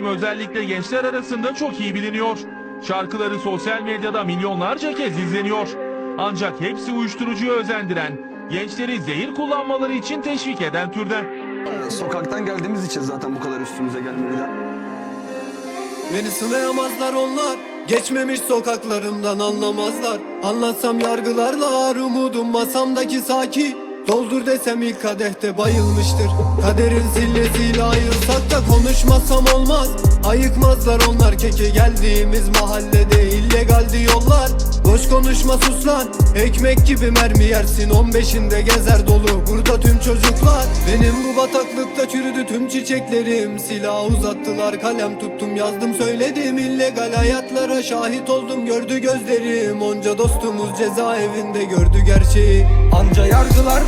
isim özellikle gençler arasında çok iyi biliniyor. Şarkıları sosyal medyada milyonlarca kez izleniyor. Ancak hepsi uyuşturucuya özendiren, gençleri zehir kullanmaları için teşvik eden türden. Ee, Sokaktan geldiğimiz için zaten bu kadar üstümüze gelmediler. Beni sınayamazlar onlar Geçmemiş sokaklarımdan anlamazlar Anlatsam yargılarlar umudum masamdaki saki Doldur desem ilk kadehte bayılmıştır. Kaderin sillesiyle ayırsak da konuşmasam olmaz. Ayıkmazlar onlar keke geldiğimiz mahallede illegaldi yollar Boş konuşma sus lan. Ekmek gibi mermi yersin. 15'inde gezer dolu Burada tüm çocuklar. Benim bu bataklıkta çürüdü tüm çiçeklerim. Silah uzattılar kalem tuttum yazdım söyledim. İllegal hayatlara şahit oldum gördü gözlerim. Onca dostumuz cezaevinde gördü gerçeği. Anca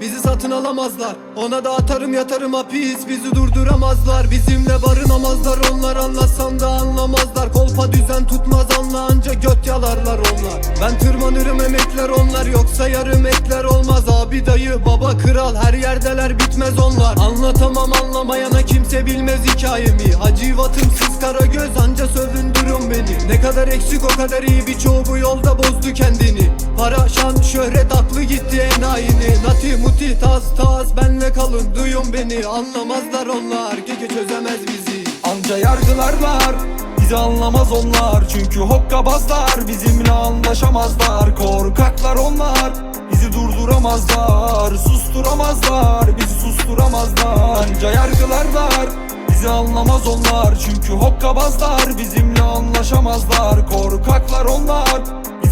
Bizi satın alamazlar. Ona da atarım yatarım hapis. Bizi durduramazlar. Bizimle barınamazlar. Onlar anlatsam da anlamazlar. Kolpa düzen tutmaz anla. Anca göt yalarlar onlar. Ben tırmanırım emekler onlar. Yoksa yarım ekler olmaz. Abi dayı baba kral. Her yerdeler bitmez onlar. Anlatamam anlamayana kimse bilmez hikayemi. Hacivatımsız kara göz. Anca sövündürün beni. Ne kadar eksik o kadar iyi. Birçoğu bu yolda bozdu kendini. Para şan şöhret aklı gitti enayini. Nati muti tas tas benle kalın. Duyun beni Anlamazlar onlar. Gece çözemez bizi. Anca yargılarlar Bizi anlamaz onlar. Çünkü hokkabazlar Bizimle anlaşamazlar. Korkaklar onlar Bizi durduramazlar. Susturamazlar Bizi susturamazlar. Anca yargılarlar Bizi anlamaz onlar. Çünkü hokkabazlar Bizimle anlaşamazlar. Korkaklar onlar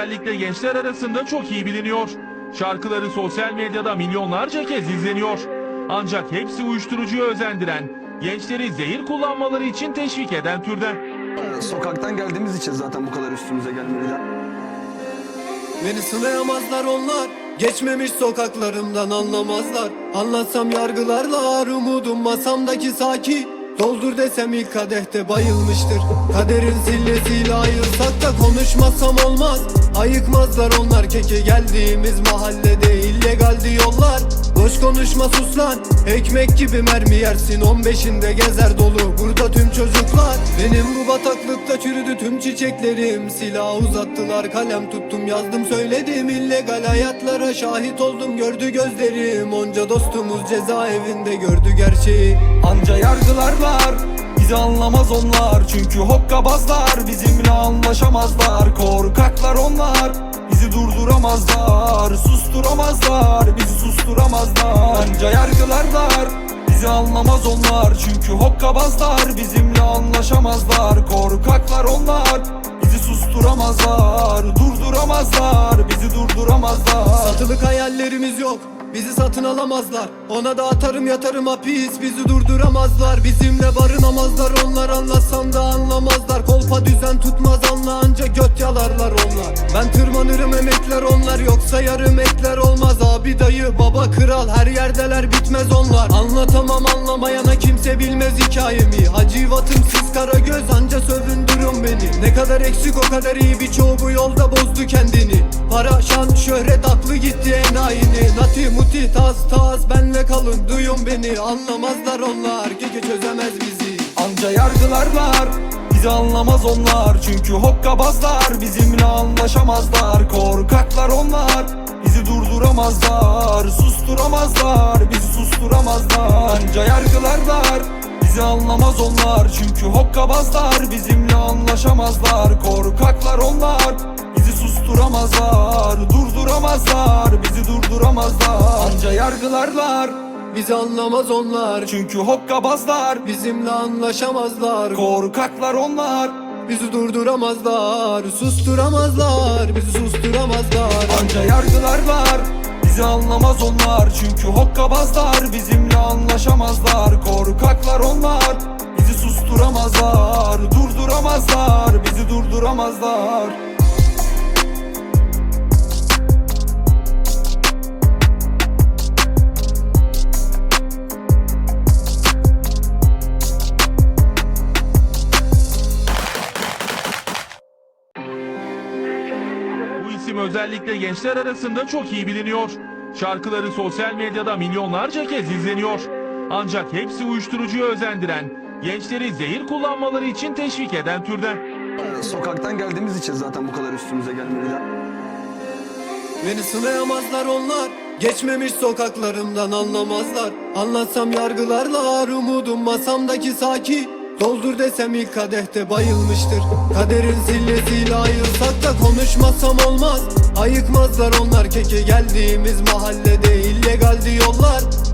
özellikle gençler arasında çok iyi biliniyor. Şarkıları sosyal medyada milyonlarca kez izleniyor. Ancak hepsi uyuşturucuya özendiren, gençleri zehir kullanmaları için teşvik eden türden. Sokaktan geldiğimiz için zaten bu kadar üstümüze gelmediler. Beni sınayamazlar onlar Geçmemiş sokaklarımdan anlamazlar Anlatsam yargılarlar umudum masamdaki saki Doldur desem ilk kadehte bayılmıştır. Kaderin sillesiyle ayırsak da konuşmasam olmaz. Ayıkmazlar onlar keke geldiğimiz mahallede illegaldi yollar Boş konuşma sus lan. Ekmek gibi mermi yersin 15'inde gezer dolu. Burada çocuklar. Benim bu bataklıkta çürüdü tüm çiçeklerim. Silah uzattılar kalem tuttum yazdım söyledim. İllegal hayatlara şahit oldum gördü gözlerim. Onca dostumuz cezaevinde gördü gerçeği. Anca yargılarlar Bizi anlamaz onlar. Çünkü hokkabazlar Bizimle anlaşamazlar. Korkaklar onlar Bizi durduramazlar. Susturamazlar Bizi susturamazlar. Anca yargılarlar Bizi anlamaz onlar. Çünkü hokkabazlar Bizimle anlaşamazlar. Korkaklar onlar Bizi susturamazlar. Durduramazlar Bizi durduramazlar. Satılık hayallerimiz yok Bizi satın alamazlar. Ona da atarım yatarım hapis. Bizi durduramazlar. Bizimle barınamazlar. Onlar anlatsam da anlamazlar. Kolpa düzen tutmaz anla. Anca göt yalarlar onlar. Ben tırmanırım emekler onlar. Yoksa yarım ekler olmaz. Abi dayı baba kral. Her yerdeler bitmez onlar. Anlatamam anlamayana kimse bilmez hikayemi. Hacivatımsız kara göz. Anca sövündürün beni. Ne kadar eksik o kadar iyi. Birçoğu bu yolda bozdu kendini. Para şan şöhret aklı gitti enayini. Nati muti tas tas benle kalın. Duyun beni Anlamazlar onlar. Gece çözemez bizi. Anca yargılarlar Bizi anlamaz onlar. Çünkü hokkabazlar Bizimle anlaşamazlar. Korkaklar onlar Bizi durduramazlar. Susturamazlar Bizi susturamazlar. Anca yargılarlar Bizi anlamaz onlar. Çünkü hokkabazlar Bizimle anlaşamazlar. Korkaklar onlar Bizi susturamazlar. Durduramazlar Durduramazlar Anca yargılarlar Bizi anlamaz onlar. Çünkü hokkabazlar Bizimle anlaşamazlar. Korkaklar onlar Bizi durduramazlar. Susturamazlar Bizi susturamazlar. Anca yargılarlar Bizi anlamaz onlar. Çünkü hokkabazlar Bizimle anlaşamazlar. Korkaklar onlar Bizi susturamazlar. Durduramazlar Bizi durduramazlar özellikle gençler arasında çok iyi biliniyor. Şarkıları sosyal medyada milyonlarca kez izleniyor. Ancak hepsi uyuşturucuya özendiren, gençleri zehir kullanmaları için teşvik eden türden. Sokaktan geldiğimiz için zaten bu kadar üstümüze gelmediler. Beni sınayamazlar onlar Geçmemiş sokaklarımdan anlamazlar Anlatsam yargılarlar umudum masamdaki saki Doldur desem ilk kadehte bayılmıştır. Kaderin zillesiyle ayırsak da konuşmasam olmaz. Ayıkmazlar onlar keke geldiğimiz mahallede illegaldi yollar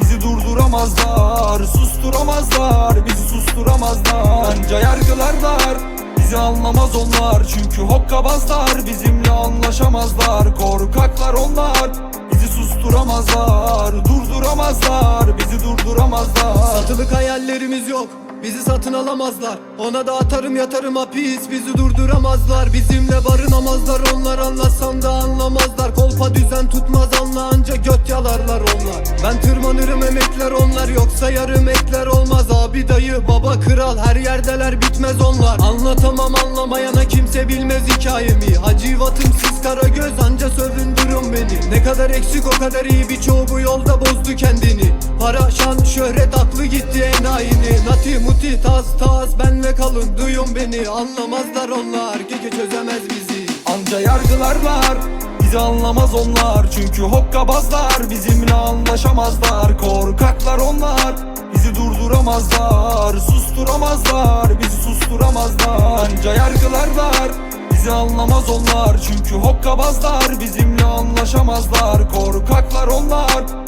Bizi durduramazlar Susturamazlar Bizi susturamazlar. Anca yargılarlar Bizi anlamaz onlar. Çünkü hokkabazlar Bizimle anlaşamazlar. Korkaklar onlar Bizi susturamazlar. Durduramazlar Bizi durduramazlar. Satılık hayallerimiz yok Bizi satın alamazlar. Ona da atarım yatarım hapis. Bizi durduramazlar. Bizimle barınamazlar. Onlar anlatsam da anlamazlar. Kolpa düzen tutmaz. Anla anca göt yalarlar onlar. Ben tırmanırım emekler onlar. Yoksa yarım ekler olmaz. Abi dayı baba kral. Her yerdeler bitmez onlar. Anlatamam anlamayana kimse bilmez hikayemi. Hacivatım siz kara göz anca sövündürün beni. Ne kadar eksik o kadar iyi. Birçoğu bu yolda bozdu kendini. Para şan şöhret aklı gitti enayini. Nati muti tas tas benle kalın. Duyun beni Anlamazlar onlar. Keke çözemez bizi. Anca yargılarlar Bizi anlamaz onlar. Çünkü hokkabazlar Bizimle anlaşamazlar. Korkaklar onlar Bizi durduramazlar. Susturamazlar Bizi susturamazlar. Anca yargılarlar Bizi anlamaz onlar. Çünkü hokkabazlar Bizimle anlaşamazlar. Korkaklar onlar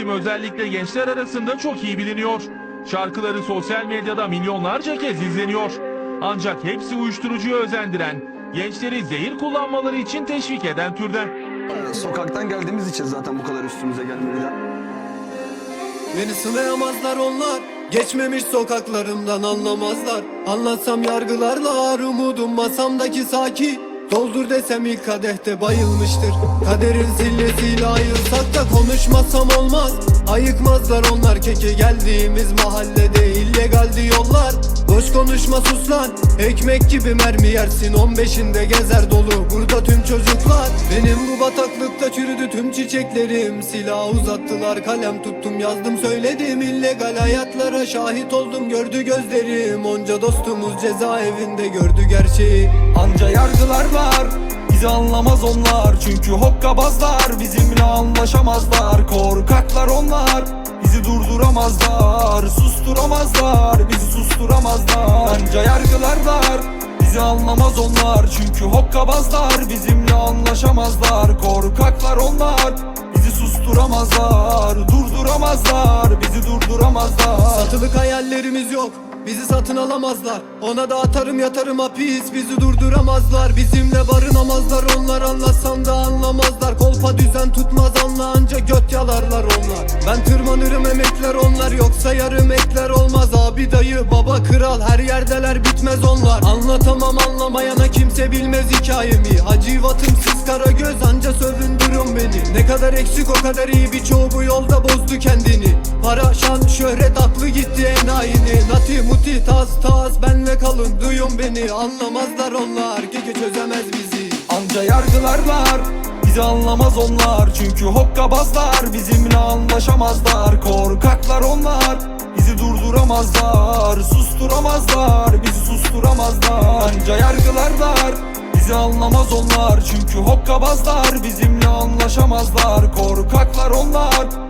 isim özellikle gençler arasında çok iyi biliniyor. Şarkıları sosyal medyada milyonlarca kez izleniyor. Ancak hepsi uyuşturucuya özendiren, gençleri zehir kullanmaları için teşvik eden türden. Sokaktan geldiğimiz için zaten bu kadar üstümüze gelmediler. Beni sınayamazlar onlar Geçmemiş sokaklarımdan anlamazlar Anlatsam yargılarlar umudum masamdaki saki Doldur desem ilk kadehte bayılmıştır. Kaderin zillesiyle ayırsak da konuşmasam olmaz. Ayıkmazlar onlar keke geldiğimiz mahallede illegaldi yollar Boş konuşma sus lan. Ekmek gibi mermi yersin 15'inde gezer dolu. Burada tüm çocuklar. Benim bu bataklıkta çürüdü tüm çiçeklerim. Silah uzattılar kalem tuttum yazdım söyledim. İllegal hayatlara şahit oldum gördü gözlerim. Onca dostumuz cezaevinde gördü gerçeği Anca yargılarlar Bizi Bizi anlamaz onlar. Çünkü hokkabazlar Bizimle anlaşamazlar. Korkaklar onlar Bizi durduramazlar. Susturamazlar Bizi susturamazlar. Anca yargılarlar Bizi anlamaz onlar. Çünkü hokkabazlar Bizimle anlaşamazlar. Korkaklar onlar Bizi susturamazlar. Durduramazlar Bizi durduramazlar. Satılık hayallerimiz yok Bizi satın alamazlar. Ona da atarım yatarım hapis. Bizi durduramazlar. Bizimle barınamazlar. Onlar anlatsam da anlamazlar. Kolpa düzen tutmaz anla. Anca göt yalarlar onlar. Ben tırmanırım emekler onlar. Yoksa yarım ekler olmaz. Abi dayı baba kral. Her yerdeler bitmez onlar. Anlatamam anlamayana kimse bilmez hikayemi. Hacivatım siz kara göz anca sövündürün beni. Ne kadar eksik o kadar iyi. Birçoğu bu yolda bozdu kendini. Para şan şöhret aklı gitti enayini. Nati muti tas tas benle kalın duyun beni. Anlamazlar onlar keke çözemez bizi. Anca yargılarlar Bizi anlamaz onlar. Çünkü hokkabazlar Bizimle anlaşamazlar. Korkaklar onlar Bizi durduramazlar. Susturamazlar Bizi susturamazlar. Anca yargılarlar Bizi anlamaz onlar. Çünkü hokkabazlar Bizimle anlaşamazlar. Korkaklar onlar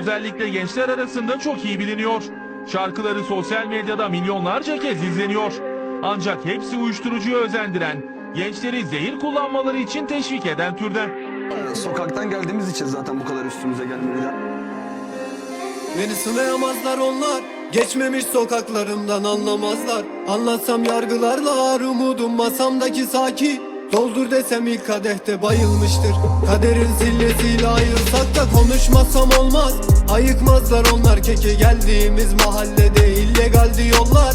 özellikle gençler arasında çok iyi biliniyor. Şarkıları sosyal medyada milyonlarca kez izleniyor. Ancak hepsi uyuşturucuya özendiren, gençleri zehir kullanmaları için teşvik eden türden. Sokaktan geldiğimiz için zaten bu kadar üstümüze gelmediler. Beni sınayamazlar onlar Geçmemiş sokaklarımdan anlamazlar Anlatsam yargılarlar umudum masamdaki saki Doldur desem ilk kadehte bayılmıştır. Kaderin sillesiyle ayırsak da konuşmasam olmaz. Ayıkmazlar onlar keke geldiğimiz mahallede illegaldi yollar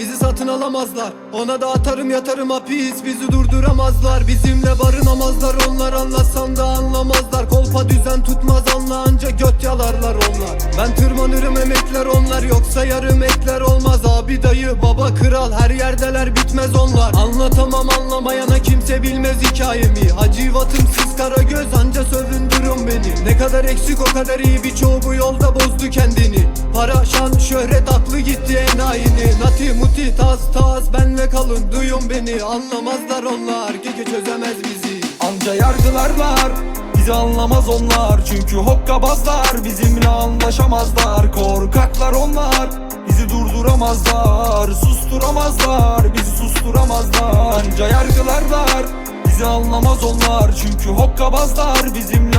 Bizi satın alamazlar. Ona da atarım yatarım hapis. Bizi durduramazlar. Bizimle barınamazlar. Onlar anlatsam da anlamazlar. Kolpa düzen tutmaz anla. Anca göt yalarlar onlar. Ben tırmanırım emekler onlar. Yoksa yarım ekler olmaz. Abi dayı baba kral. Her yerdeler bitmez onlar. Anlatamam anlamayana kimse bilmez hikayemi. Hacivatım Ne kadar eksik o kadar iyi. Birçoğu bu yolda bozdu kendini. Para şan şöhret aklı gitti enayini. Nati muti tas tas benle kalın duyun beni. Anlamazlar onlar keke çözemez bizi. Anca yargılarlar Bizi anlamaz onlar. Çünkü hokkabazlar Bizimle anlaşamazlar. Korkaklar onlar Bizi durduramazlar. Susturamazlar Bizi susturamazlar. Anca yargılarlar Bizi anlamaz onlar. Çünkü hokkabazlar Bizimle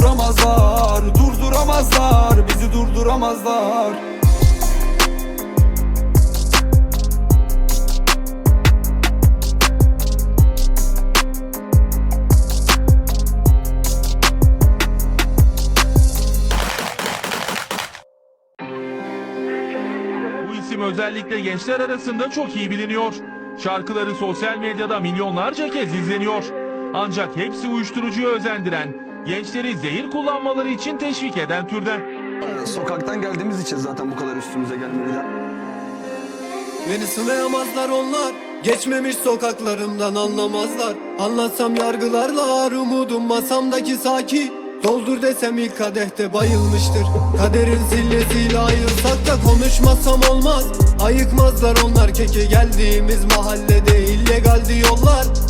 durduramazlar Durduramazlar bizi durduramazlar Bu isim özellikle gençler arasında çok iyi biliniyor. Şarkıları sosyal medyada milyonlarca kez izleniyor. Ancak hepsi uyuşturucuya özendiren, gençleri zehir kullanmaları için teşvik eden türden. Sokaktan geldiğimiz için zaten bu kadar üstümüze gelmedi. Beni sınayamazlar onlar. Geçmemiş sokaklarımdan anlamazlar. Anlatsam yargılarlar umudum masamdaki saki. Doldur desem ilk kadehte bayılmıştır. Kaderin sillesiyle ayırsak da konuşmasam olmaz. Ayıkmazlar onlar keke geldiğimiz mahallede illegaldi yollar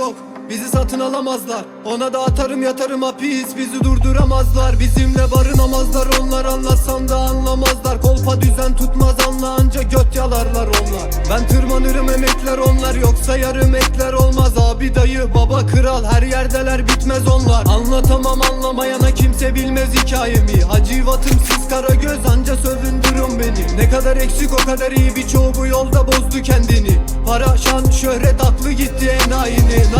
yok. Bizi satın alamazlar. Ona da atarım yatarım hapis. Bizi durduramazlar. Bizimle barınamazlar. Onlar anlatsam da anlamazlar. Kolpa düzen tutmaz anla. Anca göt yalarlar onlar. Ben tırmanırım emekler onlar. Yoksa yarım ekler olmaz. Abi dayı baba kral Her yerdeler. Bitmez onlar. Anlatamam anlamayana kimse bilmez hikayemi. Hacivatım siz kara göz anca sövündürün beni. Ne kadar eksik o kadar iyi. Birçoğu bu yolda bozdu kendini. Para şan şöhret aklı gitti enayini